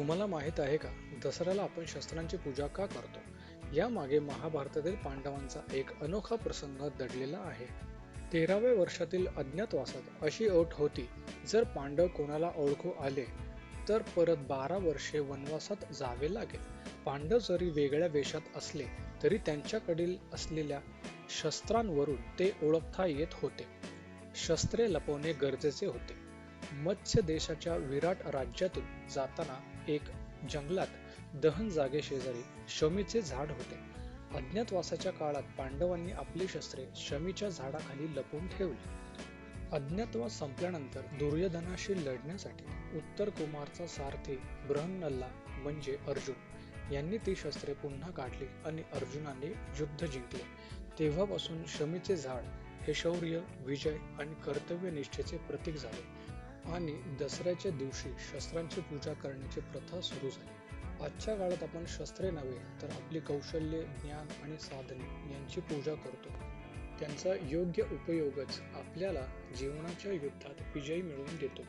तुम्हाला माहीत आहे का? दसऱ्याला आपण शस्त्रांची पूजा का करतो? यामागे महाभारतातील पांडवांचा एक अनोखा प्रसंग दडलेला आहे. तेराव्या वर्षातील अज्ञातवासात अशी अट होती जर पांडव कोणाला ओळखू आले तर परत बारा वर्षे वनवासात जावे लागेल. पांडव जरी वेगळ्या वेशात असले तरी त्यांच्याकडील असलेल्या शस्त्रांवरून ते ओळखता येत होते. शस्त्रे लपवणे गरजेचे होते. मत्स्य देशाच्या विराट राज्यातून जाताना एक जंगलात दहन जागे शेजारी शमीचे झाड होते. अज्ञातवासाच्या काळात पांडवांनी आपली शस्त्रे शमीच्या झाडाखाली लपवून ठेवली. अज्ञातवास संपल्यानंतर दुर्योधनाशी लढण्यासाठी उत्तर कुमारचा सारथी बृहन्नल्ला म्हणजे अर्जुन यांनी ती शस्त्रे पुन्हा काढली आणि अर्जुनाने युद्ध जिंकले. तेव्हापासून शमीचे झाड हे शौर्य विजय आणि कर्तव्यनिष्ठेचे प्रतीक झाले. आणि दसऱ्याच्या दिवशी शस्त्रांची पूजा करण्याची प्रथा सुरू झाली. आजच्या काळात आपण शस्त्रे नव्हे तर आपली कौशल्य ज्ञान आणि साधने यांची पूजा करतो. त्यांचा योग्य उपयोगच आपल्याला जीवनाच्या युद्धात विजय मिळवून देतो.